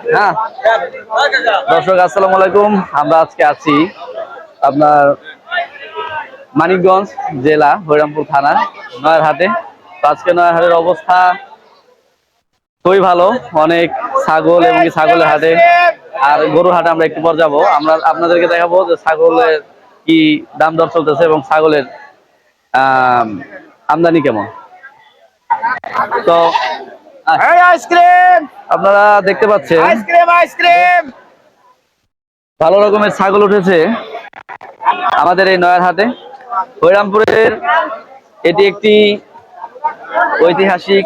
হ্যাঁ। দর্শক আসসালামু আলাইকুম। আমরা আজকে আছি আপনার মানিকগঞ্জ জেলা হরিরামপুর থানা নয়ারহাটে। আজকে নয়ারহাটের অবস্থা খুবই ভালো। অনেক ছাগল এবং ছাগলের হাটে। আর গরুর হাটে আমরা একটু পর যাব। আমরা আপনাদেরকে দেখাবো যে ছাগলের কি দাম দর চলতেছে এবং ছাগলের আম, আমদানি কেমন। তো আপনারা দেখতে পাচ্ছেন। ভালো রকমের ছাগল উঠেছে আমাদের এই নয়ার হাটে হরিরামপুরের এটি একটি ঐতিহাসিক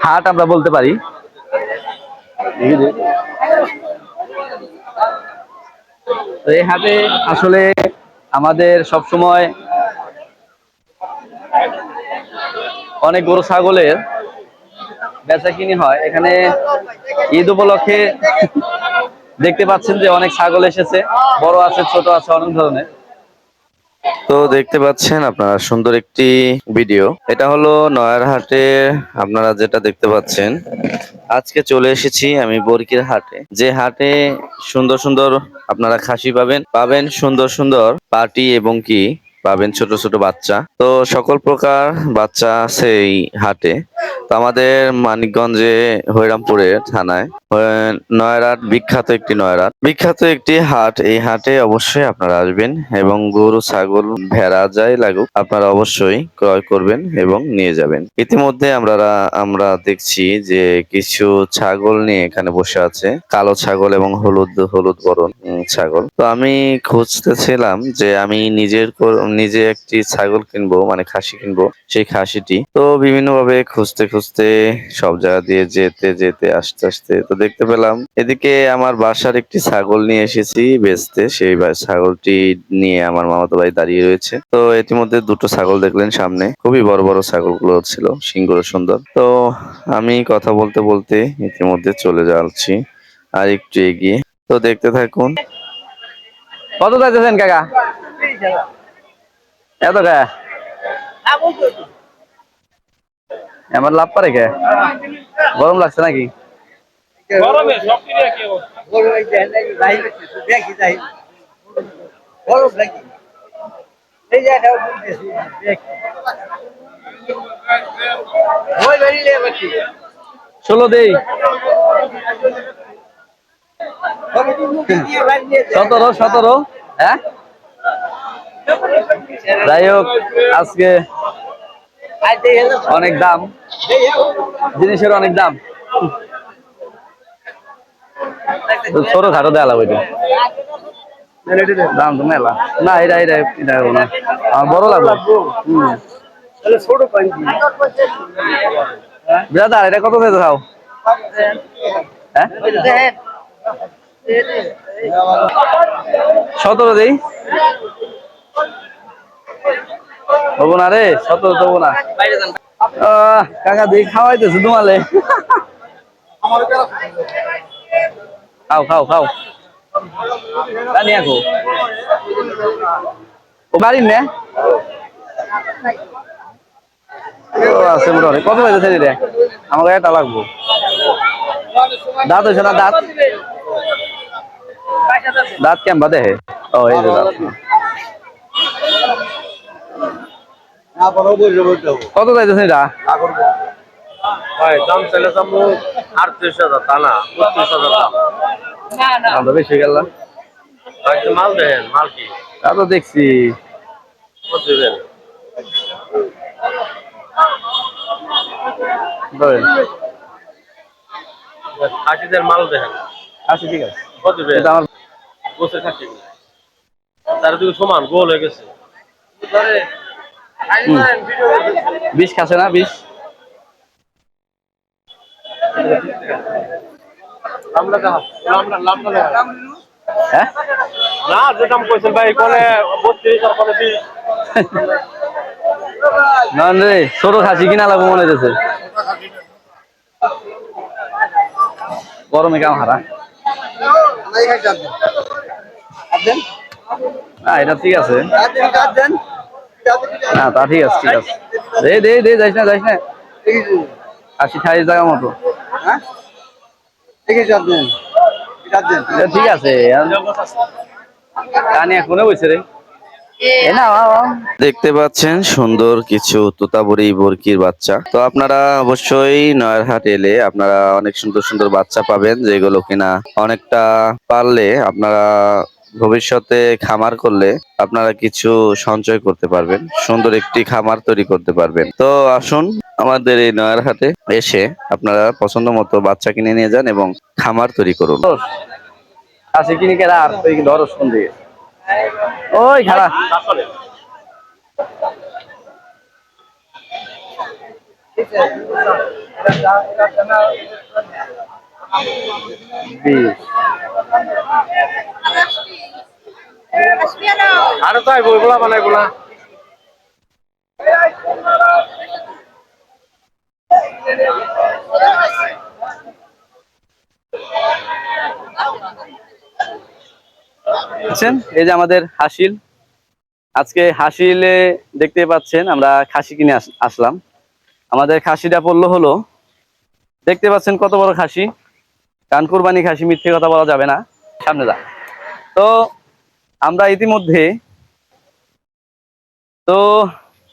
হাট আমরা বলতে পারি। এই হাটে আসলে আমাদের সব সময় অনেক গরু ছাগলের বেচা কিনি হয়। এখানে ঈদ উপলক্ষে দেখতে পাচ্ছেন যে অনেক ছাগল এসেছে। বড় আছে, ছোট আছে, অনেক ধরনের। তো দেখতে পাচ্ছেন আপনারা, সুন্দর একটি ভিডিও। এটা হলো নয়ারহাটে, আপনারা যেটা দেখতে পাচ্ছেন। আজকে চলে এসেছি আমি বরকির হাটে। যে হাটে সুন্দর সুন্দর আপনারা খাসি পাবেন পাবেন সুন্দর সুন্দর পাটি এবং কি, পাবেন ছোট ছোট বাচ্চা। তো সকল প্রকার বাচ্চা আছে এই হাটে। আমাদের মানিকগঞ্জে হরিরামপুরে থানায় নয়রাট বিখ্যাত একটি নয়রাট বিখ্যাত একটি হাট, এই হাটে অবশ্যই আপনারা আসবেন এবং গরু, ছাগল, ভেড়া যাই লাগুক, আপনারা অবশ্যই ক্রয় করবেন এবং নিয়ে যাবেন। ইতিমধ্যে আমরা আমরা দেখছি যে কিছু ছাগল নিয়ে এখানে বসে আছে, কালো ছাগল এবং হলুদ হলুদ বরণ ছাগল। তো আমি খুঁজতেছিলাম যে আমি নিজের নিজে একটি ছাগল কিনবো মানে খাসি কিনবো, সেই খাসিটি। তো বিভিন্ন ভাবে খুঁজতে খুঁজতে সব জায়গা দিয়ে যেতে যেতে আসতে আসতে তো দেখতে পেলাম। এদিকে আমার বাসার একটি ছাগল নিয়ে এসেছি বেচতে। সেই ছাগলটি নিয়ে আমার মামাতো ভাই দাঁড়িয়ে রয়েছে। তো ইতিমধ্যে দুটো ছাগল দেখলেন সামনে। খুবই বড় বড় ছাগলগুলো ছিল সিংগুলো সুন্দর। তো আমি কথা বলতে বলতে ইতিমধ্যে চলে যাচ্ছি আর একটু এগিয়ে। তো দেখতে থাকুন। কত চাইতেছেন কাকা? এত কা? আমার লাভ পারে কে? গরম লাগছে নাকি? ষোলো দেই। সতেরো সতেরো। হ্যাঁ? যাই হোক আজকে অনেক দাম। জিনিসের অনেক দাম। ছোট খাটো দেওয়া লাগবে দাম তো মেলা। না, এটা এটা এটা না। আমার বড় লাগবে। এটা কত দিতে খাও? হ্যাঁ? সতেরো দিই। হব না রে, সতেরো দেবো না। কাকা দিই খাওয়াইতেছে তোমালে। খাও খাও খাও। জানি আঁকো ও বাড়ির নে? আছে মোটামুটি। কত পাইতেছে রে? আমাকে একটা লাগবো। দাঁত হয়েছে না দাঁত? দাঁত কেমবা দেখে ও, এই যে দাঁত। কত চাইতেছে এটা? ভাই দাম চাইলে দাম আটত্রিশ হাজার তা না বত্রিশ হাজার দাম। বেশি গেল মাল দেন মাল কি? তা তো দেখছি। দেবেন মাল দেন। আচ্ছা ঠিক আছে। কত দেবেন এটা আমার গোসে খাসি তার দিকে সমান গোল হয়ে গেছে। বিষ খাচ্ছে না বিষ লামলা দেখা লামলা লামলা হ্যাঁ? না যে দাম কইছেন ভাই কোনে বত্রিশ আর কোনে বিশ? না রে ছোট খাসি কিনা লাগবো মনে হইতেছে। গরমে কাম হারা? না এটা ঠিক আছে। না তা ঠিক আছে ঠিক আছে। দে দে দে যাইস না যাইস না। আশি ঠাইশ মতো। ঠিক আছে কানি এখনও বসে রে। দেখতে পাচ্ছেন সুন্দর কিছু তোতাবুড়ি বরকির বাচ্চা। তো আপনারা অবশ্যই নয়ারহাট এলে আপনারা অনেক সুন্দর সুন্দর বাচ্চা পাবেন যেগুলো কিনা অনেকটা পারলে আপনারা ভবিষ্যতে খামার করলে আপনারা কিছু সঞ্চয় করতে পারবেন, সুন্দর একটি খামার তৈরি করতে পারবেন। তো আসুন আমাদের এই নয়ারহাটে এসে আপনারা পছন্দ মতো বাচ্চা কিনে নিয়ে যান এবং খামার তৈরি করুন। বিশ। আরে তো আইবো, এগুলা মানে এগুলা। এই যে আমাদের হাসিল। আজকে হাসিলে দেখতে পাচ্ছেন, আমরা খাসি কিনে আস- আসলাম। আমাদের খাসিটা পড়ল হলো, দেখতে পাচ্ছেন কত বড় খাসি। কান কুরবানি খাসি, মিথ্যে কথা বলা যাবে না। সামনে যা। তো আমরা ইতিমধ্যে তো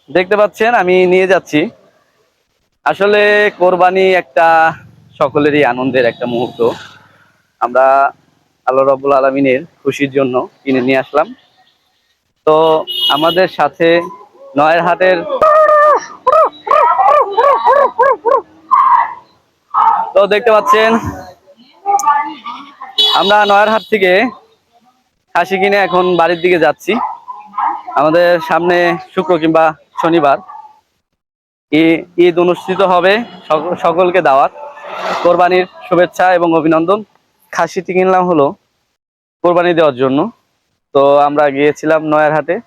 দেখতে পাচ্ছেন, আমি নিয়ে যাচ্ছি। আসলে কোরবানি একটা সকলেরই আনন্দের একটা মুহূর্ত। আমরা আল্লাহ রব্বুল আলমিনের খুশির জন্য কিনে নিয়ে আসলাম। তো আমাদের সাথে নয়ের হাটের তো দেখতে পাচ্ছেন, আমরা নয়ার হাট থেকে খাসি কিনে এখন বাড়ির দিকে যাচ্ছি। আমাদের সামনে শুক্র কিংবা শনিবার। ঈদ অনুষ্ঠিত হবে সক- সকলকে দাওয়াত। কোরবানির শুভেচ্ছা এবং অভিনন্দন। খাসিটি কিনলাম হলো কোরবানি দেওয়ার জন্য। তো আমরা গিয়েছিলাম নয়ারহাটে।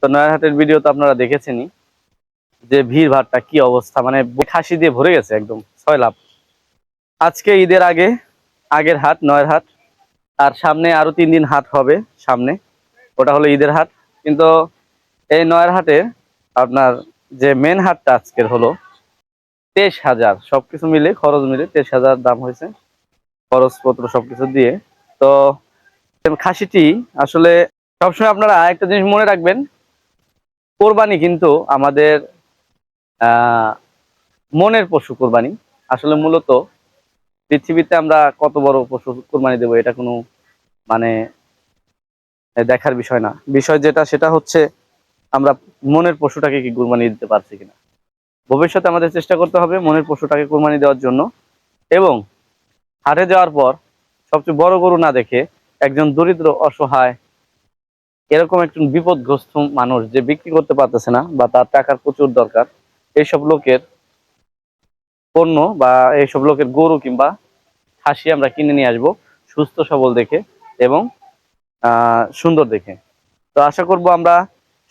তো নয়ারহাটের ভিডিও তো আপনারা দেখেছেনই। যে ভিড় ভাড়টা কি অবস্থা মানে খাসি দিয়ে ভরে গেছে একদম, ছয় লাভ। আজকে ঈদের আগে, আগের হাট নয়ের হাট আর সামনে আরও তিন দিন হাট হবে সামনে। ওটা হলো ঈদের হাট। কিন্তু এই নয়ের হাটে আপনার যে মেন হাটটা আজকের হলো, তেইশ হাজার। সবকিছু মিলে, খরচ মিলে তেইশ হাজার দাম হয়েছে। খরচপত্র সবকিছু দিয়ে। তো খাসিটি আসলে সবসময় আপনারা একটা জিনিস মনে রাখবেন, কোরবানি কিন্তু আমাদের মনের পশু কোরবানি। আসলে মূলত পৃথিবীতে আমরা কত বড় পশু কোরবানি দেবো এটা কোনো মানে দেখার বিষয় না। বিষয় যেটা, সেটা হচ্ছে আমরা মনের পশুটাকে কি কোরবানি দিতে পারছি কিনা। ভবিষ্যতে আমাদের চেষ্টা করতে হবে মনের পশুটাকে কোরবানি দেওয়ার জন্য এবং হাটে যাওয়ার পর সবচেয়ে বড় গরু না দেখে একজন দরিদ্র, অসহায়, এরকম একজন বিপদগ্রস্ত মানুষ যে বিক্রি করতে পারতেছে না বা তার টাকার প্রচুর দরকার, এইসব লোকের পণ্য বা এইসব লোকের গরু কিংবা খাসি আমরা কিনে নিয়ে আসব সুস্থ সবল দেখে। এবং সুন্দর দেখে। তো আশা করব আমরা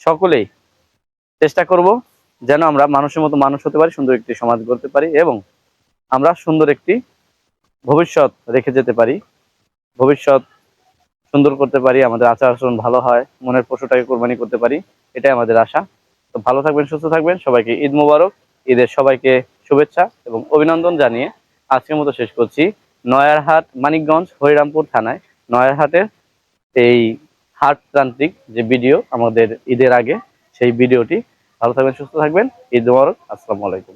সকলেই চেষ্টা করব যেন আমরা মানুষের মতো মানুষ হতে পারি, সুন্দর একটি সমাজ গড়তে পারি এবং আমরা সুন্দর একটি ভবিষ্যৎ রেখে যেতে পারি। ভবিষ্যৎ সুন্দর করতে পারি, আমাদের আচার আচরণ ভালো হয়, মনের পশুটাকে কোরবানি করতে পারি, এটাই আমাদের আশা। তো ভালো থাকবেন, সুস্থ থাকবেন, সবাইকে ঈদ মোবারক, ঈদের সবাইকে শুভেচ্ছা এবং অভিনন্দন জানিয়ে আজকের মতো শেষ করছি। নয়ারহাট, মানিকগঞ্জ, হরিরামপুর থানায় নয়ারহাটের এই হাট তান্ত্রিক যে ভিডিও আমাদের ঈদের আগে, সেই ভিডিওটি ভালো থাকবেন, সুস্থ থাকবেন। ঈদ মোবারক, আসসালামু আলাইকুম।